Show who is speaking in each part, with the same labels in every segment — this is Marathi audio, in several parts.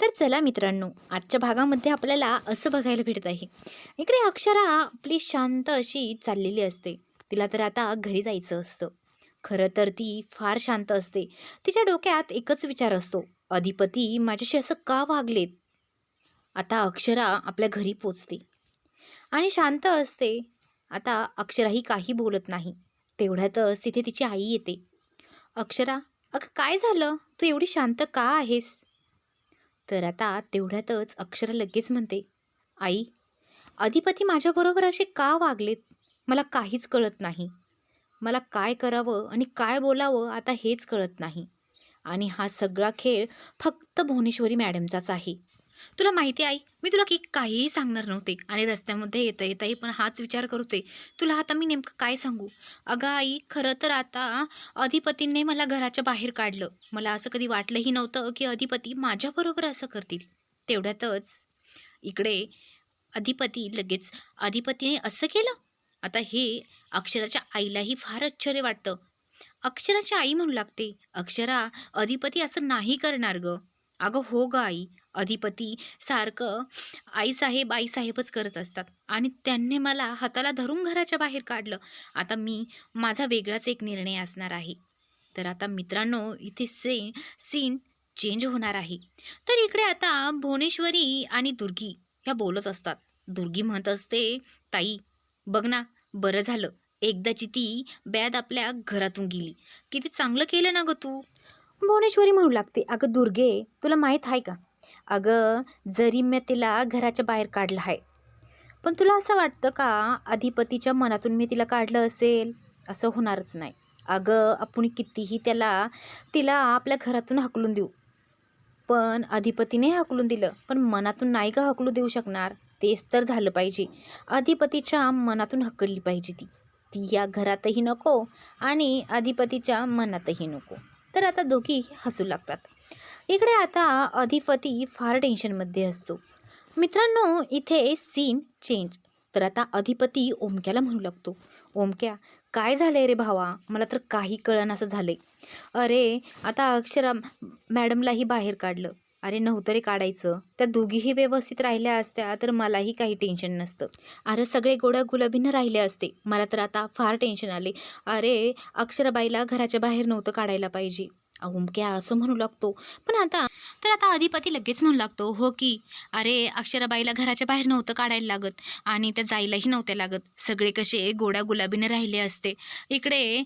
Speaker 1: तर चला मित्रांनो आजच्या भागामध्ये आपल्याला असं बघायला भेटत आहे. इकडे अक्षरा आपली शांत अशी चाललेली असते. तिला तर आता घरी जायचं असतं. खरं तर ती फार शांत असते. तिच्या डोक्यात एकच विचार असतो. अधिपती माझ्याशी असं का वागलेत? आता अक्षरा आपल्या घरी पोचते. आणि शांत असते. आता अक्षराही काही बोलत नाही. तेवढ्यातच तिथे तिची आई येते. अक्षरा अगं काय झालं? तू एवढी शांत का आहेस? तर आता तेवढ्यातच अक्षर लगेच म्हणते आई अधिपती माझ्याबरोबर असे का वागलेत? मला काहीच कळत नाही. मला काय करावं आणि काय बोलावं आता हेच कळत नाही. आणि हा सगळा खेळ फक्त भुवनेश्वरी मॅडमचाच आहे. तुला माहिती आहे आई मी तुला की काहीही सांगणार नव्हते. आणि रस्त्यामध्ये येता येताही पण हाच विचार करते. तुला आता मी नेमकं काय सांगू? अगं आई खरं तर आता अधिपतींनी मला घराच्या बाहेर काढलं. मला असं कधी वाटलंही नव्हतं की अधिपती माझ्याबरोबर असं करतील. तेवढ्यातच इकडे अधिपती लगेच अधिपतीने असं केलं? आता हे अक्षराच्या आईलाही फार आश्चर्य वाटतं. अक्षराची आई म्हणू लागते अक्षरा अधिपती असं नाही करणार गं. अगं हो ग आई अधिपती सारखं आईसाहेब आईसाहेबच करत असतात. आणि त्यांनी मला हाताला धरून घराच्या बाहेर काढलं. आता मी माझा वेगळाच एक निर्णय असणार आहे. तर आता मित्रांनो इथे से सीन चेंज होणार आहे. तर इकडे आता भुवनेश्वरी आणि दुर्गी ह्या बोलत असतात. दुर्गी म्हणत असते ताई बघ ना बरं झालं. एकदाची ती बॅद आपल्या घरातून गेली. किती चांगलं केलं ना ग तू. भुवनेश्वरी म्हणू लागते. अगं दुर्गे तुला माहीत आहे का? अगं जरी मी तिला घराच्या बाहेर काढलं आहे पण तुला असं वाटतं का अधिपतीच्या मनातून मी तिला काढलं असेल? असं होणारच नाही. अगं आपण कितीही त्याला तिला आपल्या घरातून हकलून देऊ. पण अधिपतीने हकलून दिलं. पण मनातून नाही का हकलू देऊ शकणार? तेच तर झालं पाहिजे. अधिपतीच्या मनातून हकलली पाहिजे ती. ती या घरातही नको आणि अधिपतीच्या मनातही नको. तर आता दोघी हसू लागतात. इकडे आता अधिपती फार टेन्शनमध्ये असतो. मित्रांनो इथे सीन चेंज तर आता अधिपती ओमक्याला म्हणू लागतो ओमक्या काय झालं रे भावा? मला तर काही कळण असं झालं अरे आता अक्षरा मॅडमलाही बाहेर काढलं. अरे नव्हतं रे काढायचं. त्या दोघीही व्यवस्थित राहिल्या असत्या तर मलाही काही टेन्शन नसतं. अरे सगळे गोड्या गुलाबीनं राहिले असते. मला तर आता फार टेन्शन आले. अरे अक्षराबाईला घराच्या बाहेर नव्हतं काढायला पाहिजे. अहुमक्या असं म्हणू लागतो. पण आता तर आता अधिपती लगेच म्हणू लागतो हो की. अरे अक्षराबाईला घराच्या बाहेर नव्हतं काढायला लागत आणि त्या जायलाही नव्हत्या लागत. सगळे कसे गोड्या गुलाबीनं राहिले असते. इकडे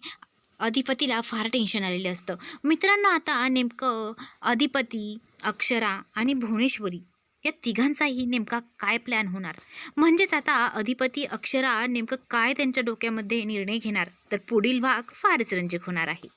Speaker 1: अधिपतीला फार टेन्शन आलेलं असतं. मित्रांनो आता नेमकं अधिपती अक्षरा आणि भुवनेश्वरी या तिघांचाही नेमका काय प्लॅन होणार? म्हणजेच आता अधिपती अक्षरा नेमकं काय त्यांच्या डोक्यामध्ये निर्णय घेणार? तर पुढील भाग फारच रंजक होणार आहे.